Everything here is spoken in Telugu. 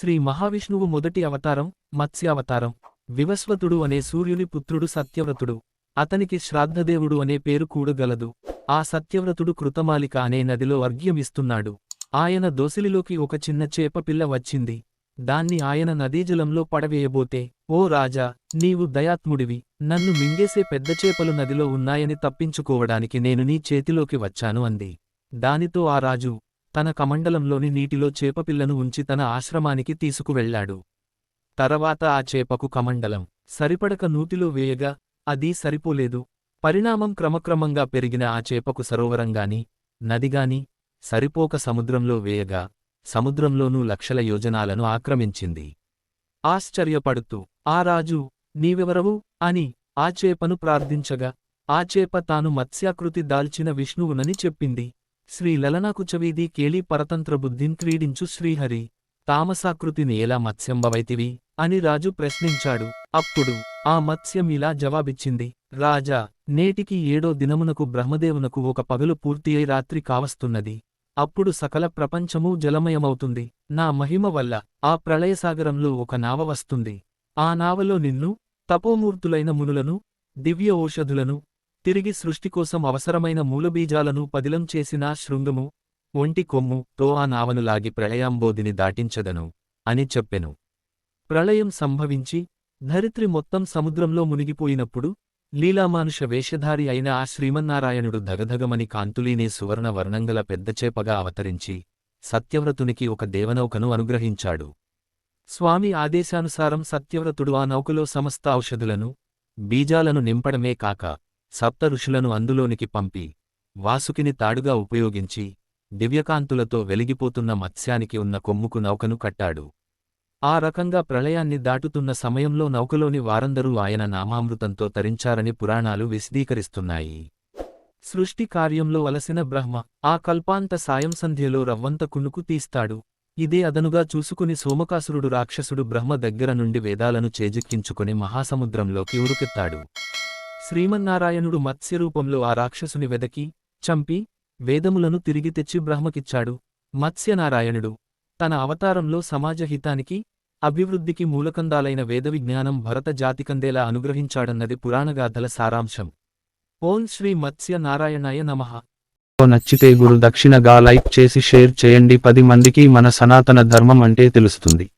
శ్రీ మహావిష్ణువు మొదటి అవతారం మత్స్యావతారం. వివస్వతుడు అనే సూర్యుని పుత్రుడు సత్యవ్రతుడు. అతనికి శ్రాద్ధదేవుడు అనే పేరు కూడగలదు. ఆ సత్యవ్రతుడు కృతమాలిక అనే నదిలో అర్ఘ్యమిస్తున్నాడు. ఆయన దోసిలిలోకి ఒక చిన్న చేప పిల్ల వచ్చింది. దాన్ని ఆయన నదీజలంలో పడవేయబోతే ఓ రాజా నీవు దయాత్ముడివి. నన్ను మింగేసే పెద్ద చేపలు నదిలో ఉన్నాయని తప్పించుకోవడానికి నేను నీ చేతిలోకి వచ్చాను అంది. దానితో ఆ రాజు తన కమండలంలోని నీటిలో చేపపిల్లను ఉంచి తన ఆశ్రమానికి తీసుకువెళ్ళాడు. తర్వాత ఆ చేపకు కమండలం. సరిపడక నూతిలో వేయగా అది సరిపోలేదు. పరిణామం క్రమక్రమంగా పెరిగిన ఆ చేపకు సరోవరంగాని నదిగాని సరిపోక సముద్రంలో వేయగా సముద్రంలోనూ లక్షల యోజనాలను ఆక్రమించింది. ఆశ్చర్యపడుతూ ఆ రాజు నీవెవరవు? అని ఆ చేపను ప్రార్థించగా ఆ చేప తాను మత్స్యాకృతి దాల్చిన విష్ణువునని చెప్పింది. శ్రీ లలనాకుచవీది కేళీ పరతంత్ర బుద్ధిం క్రీడించు శ్రీహరి. తామసాకృతిని ఎలా మత్స్యంబవైతివి? అని రాజు ప్రశ్నించాడు. అప్పుడు ఆ మత్స్యం ఇలా జవాబిచ్చింది. రాజా నేటికి ఏడో దినమునకు బ్రహ్మదేవునకు ఒక పగలు పూర్తి అయి రాత్రి కావస్తున్నది. అప్పుడు సకల ప్రపంచమూ జలమయమవుతుంది. నా మహిమ వల్ల ఆ ప్రళయసాగరంలో ఒక నావ వస్తుంది. ఆ నావలో నిన్ను తపోమూర్తులైన మునులను దివ్య ఔషధులను తిరిగి సృష్టి కోసం అవసరమైన మూలబీజాలను పదిలం చేసిన శృంగము ఒంటి కొమ్ము తో ఆ నావను లాగి ప్రళయాంబోధిని దాటించదను అని చెప్పెను. ప్రళయం సంభవించి ధరిత్రి మొత్తం సముద్రంలో మునిగిపోయినప్పుడు లీలామానుష వేషధారి అయిన ఆ శ్రీమన్నారాయణుడు దగదగమని కాంతులీనే సువర్ణ వర్ణంగల పెద్దచేపగా అవతరించి సత్యవ్రతునికి ఒక దేవనౌకను అనుగ్రహించాడు. స్వామి ఆదేశానుసారం సత్యవ్రతుడు ఆ నౌకలో సమస్త ఔషధులను బీజాలను నింపడమే కాక సప్త ఋషులను అందులోనికి పంపి వాసుకిని తాడుగా ఉపయోగించి దివ్యకాంతులతో వెలిగిపోతున్న మత్స్యానికి ఉన్న కొమ్ముకు నౌకను కట్టాడు. ఆ రకంగా ప్రళయాన్ని దాటుతున్న సమయంలో నౌకలోని వారందరూ ఆయన నామామృతంతో తరించారని పురాణాలు విశదీకరిస్తున్నాయి. సృష్టి కార్యంలో వలసిన బ్రహ్మ ఆ కల్పాంత సాయం సంధ్యలో రవ్వంత కునుకు తీస్తాడు. ఇదే అదనుగా చూసుకుని సోమకాసురుడు రాక్షసుడు బ్రహ్మ దగ్గర నుండి వేదాలను చేజిక్కించుకుని మహాసముద్రంలోకి ఉరుకెత్తాడు. శ్రీమన్నారాయణుడు మత్స్యరూపంలో ఆ రాక్షసుని వెదకి చంపి వేదములను తిరిగి తెచ్చి బ్రహ్మకిచ్చాడు. మత్స్యనారాయణుడు తన అవతారంలో సమాజహితానికి అభివృద్ధికి మూలకందాలైన వేదవిజ్ఞానం భరత జాతికందేలా అనుగ్రహించాడన్నది పురాణగాథల సారాంశం. ఓం శ్రీ మత్స్య నారాయణాయ నమః నచ్చితే గురు దక్షిణగా లైక్ చేసి షేర్ చేయండి. పది మందికి మన సనాతన ధర్మం అంటే తెలుస్తుంది.